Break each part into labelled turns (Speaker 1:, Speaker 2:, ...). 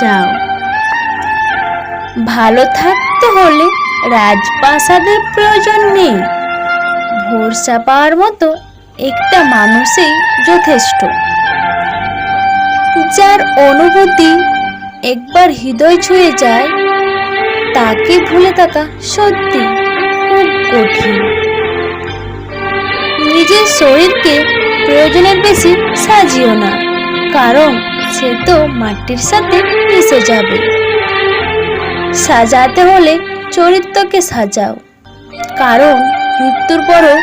Speaker 1: যাও। ভালো থাকতে হলে রাজপ্রাসাদের প্রয়োজন নেই। ভরসা পাওয়ার মতো একটা মানুষই যথেষ্ট। যার অনুভূতি একবার হৃদয় ছুঁয়ে যায়, তাকে ভুলে থাকা সত্যি খুব কঠিন। নিজের শরীরকে প্রয়োজনের বেশি সাজিও না, কারণ সে তো মাটির সাথে মিশে যাবে। সাজাতে হলে চরিত্রকে সাজাও, কারণ মৃত্যুর পরও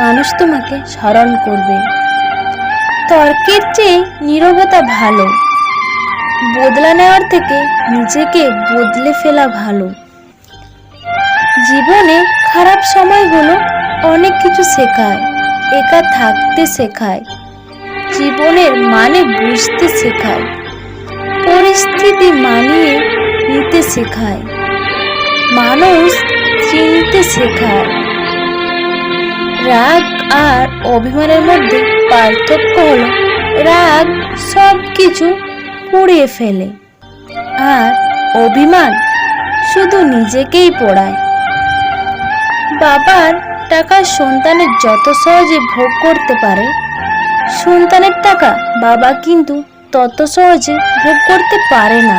Speaker 1: মানুষ তোমাকে স্মরণ করবে। তর্কের চেয়ে নীরবতা ভালো, বদলা নেওয়ার থেকে নিজেকে বদলে ফেলা ভালো। জীবনে খারাপ সময়গুলো অনেক কিছু শেখায়, একা থাকতে শেখায়। জীবনের মানে বুঝতে শেখায়। পরিস্থিতি মানিয়ে নিতে শেখায়। মানুষ চিনতে শেখায়। রাগ আর অভিমানের মধ্যে পার্থক্য হলো, রাগ সব কিছু পুড়িয়ে ফেলে আর অভিমান শুধু নিজেকেই পড়ায়। বাবার টাকা সন্তানের যত সহজে ভোগ করতে পারে সন্তানের টাকা বাবা কিন্তু তত সহজে ভোগ করতে পারে না।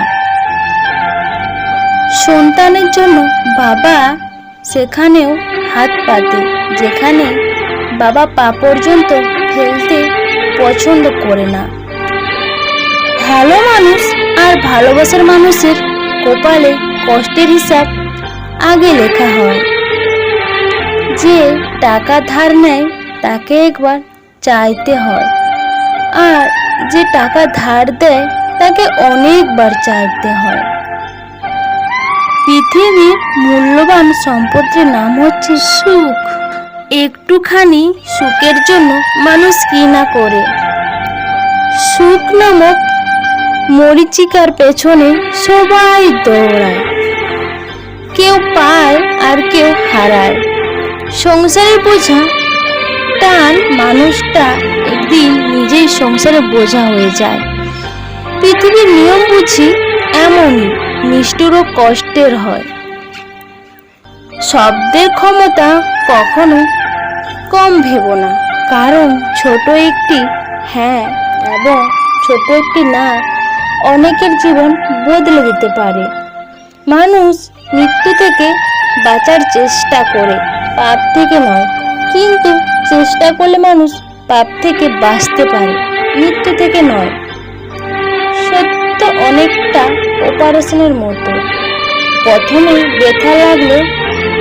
Speaker 1: সন্তানের জন্য বাবা সেখানেও হাত পাতে যেখানে বাবা পা পর্যন্ত ফেলতে পছন্দ করে না। ভালো মানুষ আর ভালোবাসার মানুষের কপালে কষ্টের হিসাব আগে লেখা হয়। যে টাকা ধার নেয়, তাকে একবার চাইতে হয়। আর যে টাকা ধার দেয়, তাকে অনেকবার চাইতে হয়। পৃথিবীর মূল্যবান সম্পদের নাম হচ্ছে সুখ। একটুখানি সুখের জন্য মানুষ কি না করে? সুখ নামক মরিচিকার পেছনে সবাই দৌড়ায়। কেউ পায় আর কেউ হারায়। সংসারের বোঝা টান মানুষটা একদিন নিজেই সংসারে বোঝা হয়ে যায়। পৃথিবীর নিয়ম বুঝি এমনই, নিষ্ঠুর কষ্টের হয়। শব্দের ক্ষমতা কখনো কম ভেব না, কারণ ছোট একটি হ্যাঁ এবং ছোট একটি না অনেকের জীবন বদলে দিতে পারে। মানুষ মৃত্যু থেকে বাঁচার চেষ্টা করে, পাপ থেকে নয়, কিন্তু চেষ্টা করলে মানুষ পাপ থেকে বাঁচতে পারে, মৃত্যু থেকে নয়। সত্য অনেকটা অপারেশনের মতো। প্রথমে ব্যথা লাগলে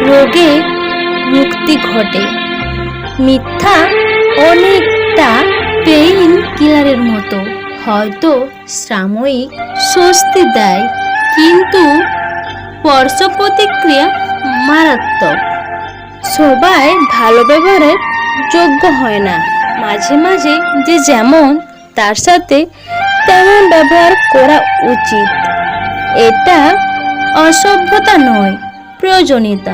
Speaker 1: রোগে মুক্তি ঘটে। মিথ্যা অনেকটা পেইন কিলারের মতো। হয়তো সাময়িক স্বস্তি দেয়, কিন্তু স্পর্শ প্রতিক্রিয়া মারাত্মক। সবাই ভালো ব্যবহারের যোগ্য হয় না। মাঝে মাঝে যে যেমন, তার সাথে তেমন ব্যবহার করা উচিত। এটা অসভ্যতা নয়, প্রয়োজনীয়তা।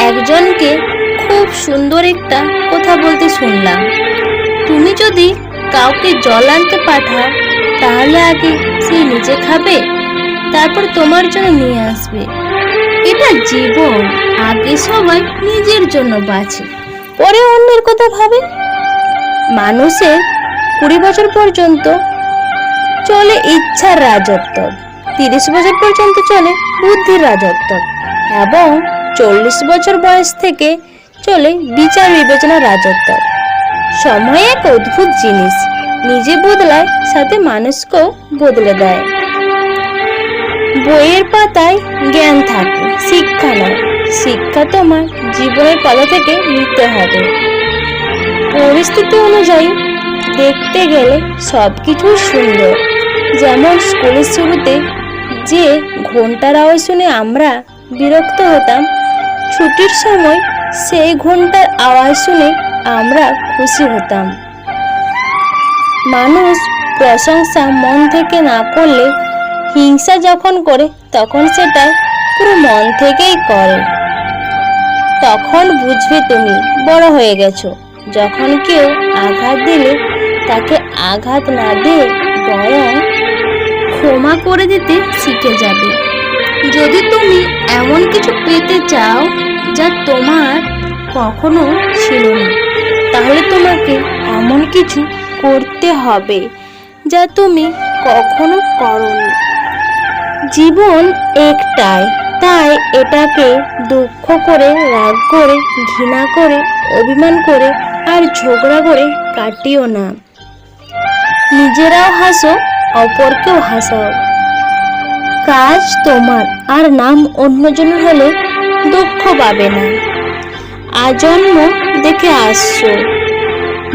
Speaker 1: একজনকে খুব সুন্দর একটা কথা বলতে শুনলাম। তুমি যদি কাউকে জল আনতে পাঠাও, তাহলে আগে সে নিজে খাবে, তারপর তোমার জন্য নিয়ে আসবে। এটা জীবন, আগে সবাই নিজের জন্য বাঁচে। পরে অন্যের কথা ভাবে। মানুষের কুড়ি বছর পর্যন্ত চলে ইচ্ছার রাজত্ব। তিরিশ বছর পর্যন্ত চলে বুদ্ধির রাজত্ব। এবং চল্লিশ বছর বয়স থেকে চলে বিচার বিবেচনা রাজত্ব। সময় এক অদ্ভুত জিনিস, নিজে বদলায়, সাথে মানুষকেও বদলে দেয়। বইয়ের পাতায় জ্ঞান থাকে, শিক্ষা নয়। শিক্ষা তোমার জীবনের পাতা থেকে নিতে হবে। পরিস্থিতি অনুযায়ী দেখতে গেলে সব কিছু সুন্দর। যেমন স্কুলের শুরুতে যে ঘণ্টার আওয়াজ শুনে আমরা বিরক্ত হতাম, ছুটির সময় সেই ঘণ্টার আওয়াজ শুনে আমরা খুশি হতাম। মানুষ প্রশংসা মন থেকে না করলে হিংসা যখন করে, তখন সেটা পুরো মন থেকেই করে। তখন বুঝবে তুমি, বড় হয়ে গেছো। যখন কেউ আঘাত দিলে, তাকে আঘাত না দিয়ে বরং ক্ষমা করে দিতে শিখে যাবে। যদি তুমি এমন কিছু পেতে চাও যা তোমার কখনো ছিল না, তাহলে তোমাকে এমন কিছু করতে হবে যা তুমি কখনো করনি। জীবন একটাই। তাই এটাকে দুঃখ করে, রাগ করে, ঘৃণা করে, অভিমান করে আর ঝগড়া করে কাটিও না। নিজেরাও হাসো, অপরকেও হাসাও। কাজ তোমার, আর নাম অন্যজনের হলে দুঃখ পাবে না। আজন্ম দেখে আসছো।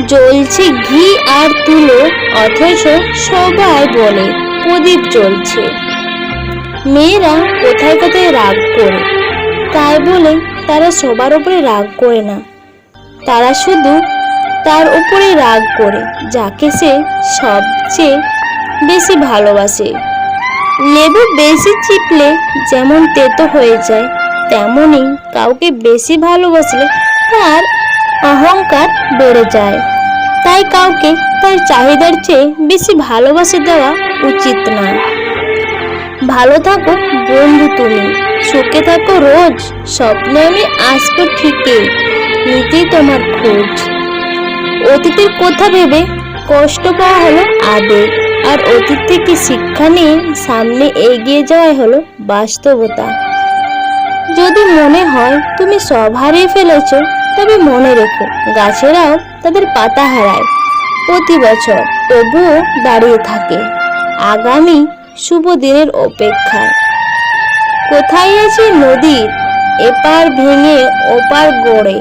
Speaker 1: জ্বলছে ঘি আর তুলো, অথচ সবাই বলে, প্রদীপ জ্বলছে। মেয়েরা কোথায় কোথায় রাগ করে। তাই বলে তারা সবার উপরে রাগ করে না। তারা শুধু তার উপরে রাগ করে, যাকে সে সবচেয়ে বেশি ভালোবাসে। লেবু বেশি চিপলে যেমন তেতো হয়ে যায় তেমনই কাউকে বেশি ভালোবাসলে তার অহংকার বেড়ে যায়। তাই কাউকে তার চাহিদার চেয়ে বেশি ভালোবাসে দেওয়া উচিত না ভালো থাকো বন্ধু তুমি। সুখে থাকো রোজ। স্বপ্নে আমি আসব ঠিকই। নিতেই তোমার খোঁজ। অতীতের কথা ভেবে কষ্ট পাওয়া হলো আবেগ আর অতীত থেকে শিক্ষা নিয়ে সামনে এগিয়ে যাওয়াই হলো বাস্তবতা। যদি মনে হয় তুমি সব হারিয়ে ফেলেছ, তবে মনে রেখো, গাছেরাও তাদের পাতা হারায়। প্রতি বছর তবুও দাঁড়িয়ে থাকে। আগামী শুভ দিনের অপেক্ষায় কোথায় আছে নদীর এপার ভেঙে ওপার গড়ে।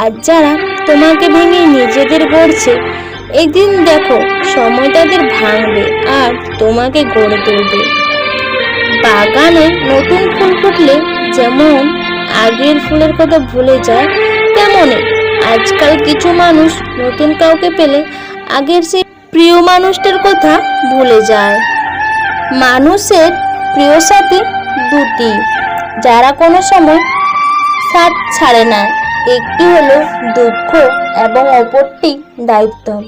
Speaker 1: আর যারা তোমাকে ভেঙে নিজেদের গড়ছে, একদিন দেখো সময় তাদের ভাঙবে আর তোমাকে গড়ে তুলবে। বাগানে নতুন ফুল ফুটলে যেমন আগের ফুলের কথা ভুলে যায় তেমনই আজকাল কিছু মানুষ নতুন কাউকে পেলে আগের সেই প্রিয় মানুষটার কথা ভুলে যায়। মানুষের প্রিয় সাথী দুটি, যারা কোনো সময় সাথ ছাড়ে না। একটি হলো দুঃখ এবং অপরটি দায়িত্ব।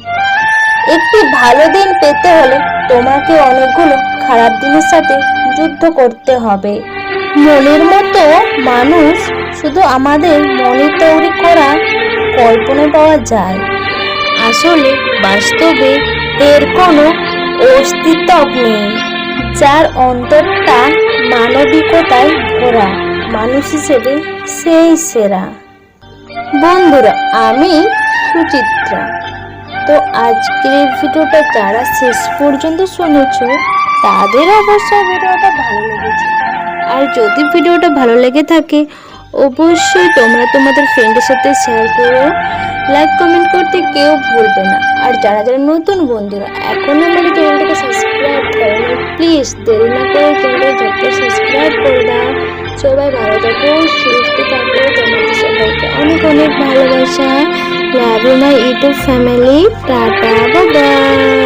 Speaker 1: একটি ভালো দিন পেতে হলে তোমাকে অনেকগুলো খারাপ দিনের সাথে যুদ্ধ করতে হবে। মনের মতো মানুষ শুধু আমাদের মনে তৈরি করা কল্পনা পাওয়া যায়। আসলে বাস্তবে এর কোনো অস্তিত্ব নেই। যার অন্তরটা মানবিকতায় ভরা। মানুষ হিসেবে সেই সেরা। বন্ধুরা, আমি সুচিত্রা। তো আজকের ভিডিওটা যারা শেষ পর্যন্ত শুনেছ, তাদের অবশ্যই ভিডিওটা ভালো লেগেছে। আর যদি ভিডিওটা ভালো লেগে থাকে, অবশ্যই তোমরা তোমাদের ফ্রেন্ডের সাথে শেয়ার করো লাইক কমেন্ট করতে কেউ ভুলবে না। আর যারা যারা নতুন বন্ধুরা এখন আমার চ্যানেলটাকে সাবস্ক্রাইব করে না প্লিজ দেরি না করে চ্যানেলটা সাবস্ক্রাইব করে দাও। সবাই ভালো থাকো, সুস্থ থাকো, তোমাদের সবাইকে অনেক অনেক ভালোবাসা। Love my YouTube family tata bye